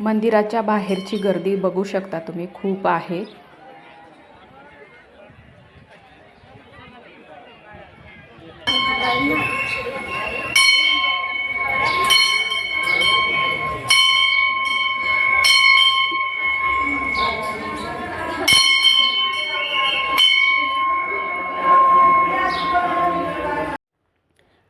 मंदिराच्या बाहेरची गर्दी बघू शकता तुम्ही. खूप आहे.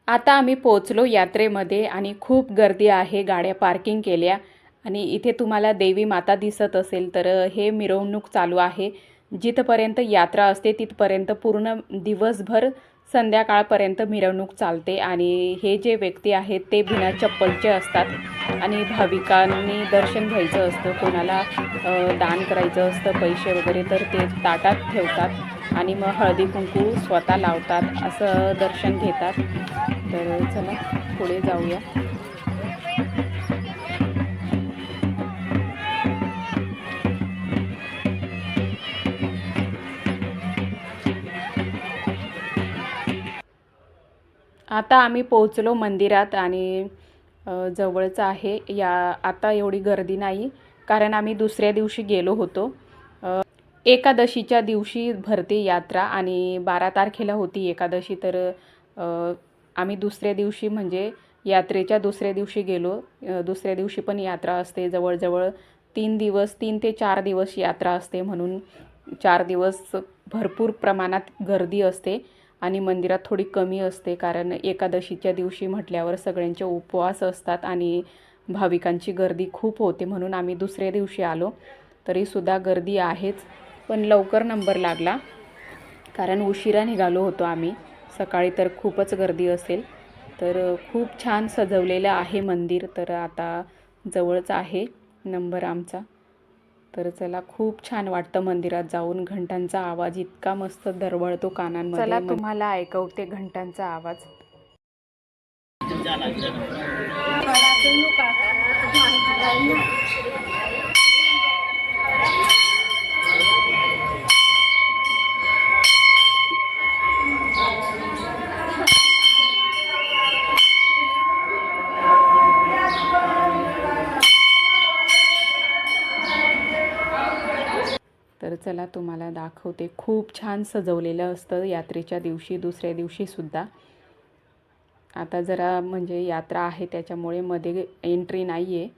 आता आम्ही पोचलो यात्रेमध्ये आणि खूप गर्दी आहे गाड्या पार्किंग केल्या. आणि इथे तुम्हाला देवी माता दिसत असेल तर हे मिरवणूक चालू आहे. जिथपर्यंत यात्रा असते तिथपर्यंत पूर्ण दिवसभर संध्याकाळपर्यंत मिरवणूक चालते. आणि हे जे व्यक्ती आहेत ते बिना चप्पलचे असतात. आणि भाविकांनी दर्शन घ्यायचं असतं कोणाला दान करायचं असतं पैसे वगैरे तर ते ताटात ठेवतात. आणि मग हळदी कुंकू स्वतः लावतात असं दर्शन घेतात. तर चला पुढे जाऊया. आता आम्ही पोहोचलो मंदिरात आणि जवळच आहे. या आता एवढी गर्दी नाही कारण आम्ही दुसऱ्या दिवशी गेलो होतो. एकादशीच्या दिवशी भरते यात्रा आणि बारा तारखेला होती एकादशी तर आम्ही दुसऱ्या दिवशी म्हणजे यात्रेच्या दुसऱ्या दिवशी गेलो. दुसऱ्या दिवशी पण यात्रा असते. जवळजवळ तीन दिवस तीन ते चार दिवस यात्रा असते म्हणून चार दिवस भरपूर प्रमाणात गर्दी असते आणि मंदिरात थोडी कमी असते कारण एकादशीच्या दिवशी म्हटल्यावर सगळ्यांचे उपवास असतात आणि भाविकांची गर्दी खूप होते म्हणून आम्ही दुसऱ्या दिवशी आलो. तरीसुद्धा गर्दी आहेच. पण लवकर नंबर लागला. कारण उशिरा निघालो होतो आम्ही. सकाळी तर खूपच गर्दी असेल. तर खूप छान सजवलेलं आहे मंदिर. तर आता जवळच आहे नंबर आमचा. तर चला खूप छान वाटतं मंदिरात जाऊन. घंटांचा आवाज इतका मस्त दरवळतो कानांमध्ये. चला तुम्हाला ऐकवते घंटांचा आवाज तर चला तुम्हाला दाखवते. खूप छान सजवलेलं असतं यात्रेच्या दिवशी दुसऱ्या दिवशीसुद्धा आता जरा म्हणजे यात्रा आहे त्याच्यामुळे मध्ये एंट्री नाही आहे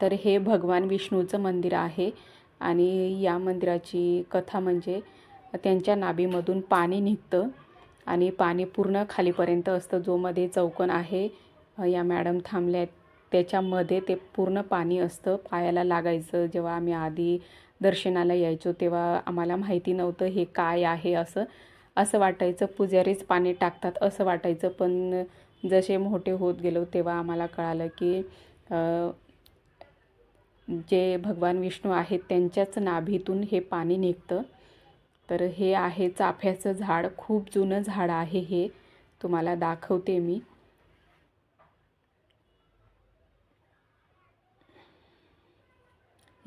तर हे भगवान विष्णूचं मंदिर आहे आणि या मंदिराची कथा म्हणजे त्यांच्या नाभीमधून पाणी निघतं आणि पाणी पूर्ण खालीपर्यंत असतं. जो मध्ये चौकोन आहे या मॅडम थांबल्या आहेत त्याच्यामध्ये ते पूर्ण पाणी असतं. पायाला लागायचं. जेव्हा आम्ही आधी दर्शनाला यायचो तेव्हा आम्हाला माहिती नव्हतं हे काय आहे असं. असं वाटायचं. पुजारीच पाणी टाकतात असं वाटायचं. पण जसे मोठे होत गेलो तेव्हा आम्हाला कळालं की जे भगवान विष्णू आहेत त्यांच्याच नाभीतून हे पाणी निघतं. तर हे आहे चाफ्याचं झाड. खूप जुनं झाड आहे हे. तुम्हाला दाखवते मी.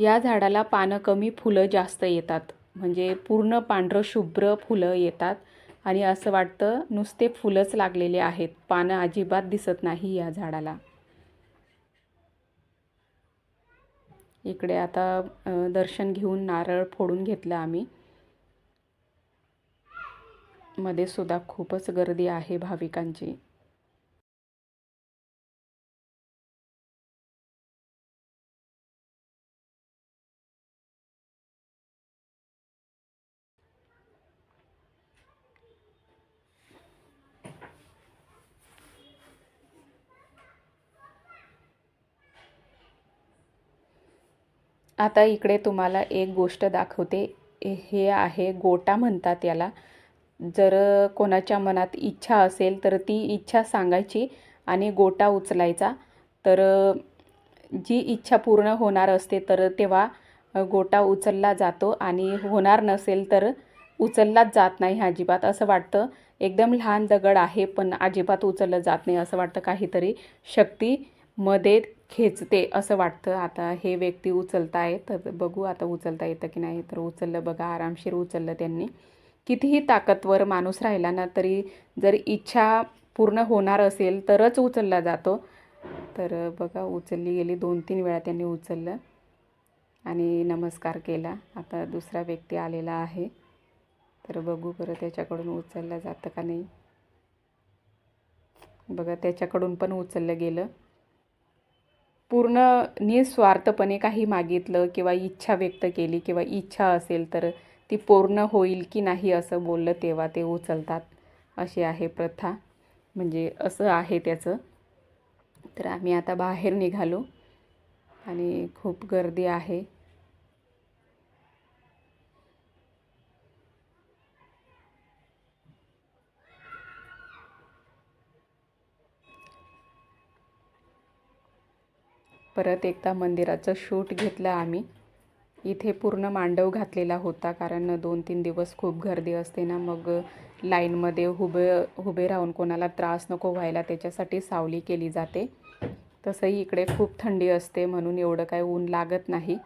या झाडाला पानं कमी फुलं जास्त येतात. म्हणजे पूर्ण पांढरं शुभ्र फुलं येतात. आणि असं वाटतं नुसते फुलंच लागलेले आहेत. पानं अजिबात दिसत नाही या झाडाला. इकडे आता दर्शन घेऊन नारळ फोडून घेतलं आम्ही. मध्ये सुद्धा खूपच गर्दी आहे भाविकांची. आता इकडे तुम्हाला एक गोष्ट दाखवते. हे आहे गोटा म्हणतात याला. जर कोणाच्या मनात इच्छा असेल तर ती इच्छा सांगायची आणि गोटा उचलायचा. तर जी इच्छा पूर्ण होणार असते तर तेव्हा गोटा उचलला जातो आणि होणार नसेल तर उचललाच जात नाही अजिबात. असं वाटतं. एकदम लहान दगड आहे पण अजिबात उचललं जात नाही असं वाटतं काहीतरी शक्ती मध्ये खेचते असं वाटतं. आता हे व्यक्ती उचलत आहे तर बघू आता उचलता येतं की नाही. तर उचललं बघा आरामशीर उचललं त्यांनी. कितीही ताकदवर माणूस राहिला ना तरी जर इच्छा पूर्ण होणार असेल तरच उचलला जातो. तर बघा उचलली गेली. दोन तीन वेळा त्यांनी उचललं आणि नमस्कार केला. आता दुसरा व्यक्ती आलेला आहे. तर बघू बरं त्याच्याकडून उचललं जातं का नाही. बघा त्याच्याकडून पण उचललं गेलं. पूर्ण निस्वार्थपणे काही मागितलं किंवा इच्छा व्यक्त केली किंवा इच्छा असेल तर ती पूर्ण होईल की नाही असं बोललं तेव्हा ते उचलतात. अशी आहे प्रथा. म्हणजे असं आहे त्याचं. तर आम्ही आता बाहेर निघालो आणि खूप गर्दी आहे. परत एकदा मंदिराचं शूट घेतलं आम्ही. इथे पूर्ण मांडव घातलेला होता कारण दोन तीन दिवस खूप गर्दी असते ना मग लाईनमध्ये उभे उभे राहून कोणाला त्रास नको व्हायला त्याच्यासाठी सावली केली जाते. तसंही इकडे खूप थंडी असते म्हणून एवढं काय ऊन लागत नाही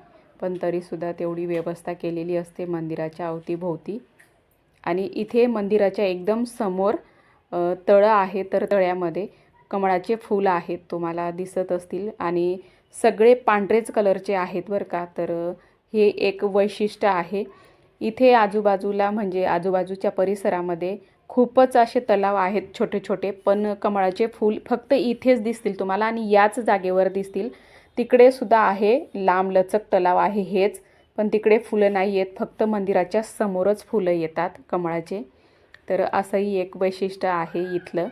पण तरीसुद्धा तेवढी व्यवस्था केलेली असते मंदिराच्या अवतीभोवती. आणि इथे मंदिराच्या एकदम समोर तळं आहे तर तळ्यामध्ये कमळाचे फूल आहेत तुम्हाला दिसत असतील. आणि सगळे पांढरेच कलरचे आहेत बरं का. तर हे एक वैशिष्ट्य आहे. इथे आजूबाजूला म्हणजे आजूबाजूच्या परिसरामध्ये खूपच असे तलाव आहेत छोटे छोटे पण कमळाचे फूल फक्त इथेच दिसतील तुम्हाला आणि याच जागेवर दिसतील. तिकडे सुद्धा आहे लांबलचक तलाव आहे हेच पण तिकडे फुलं नाही आहेत फक्त मंदिराच्या समोरच फुलं येतात कमळाचे. तर असंही एक वैशिष्ट्य आहे इथलं.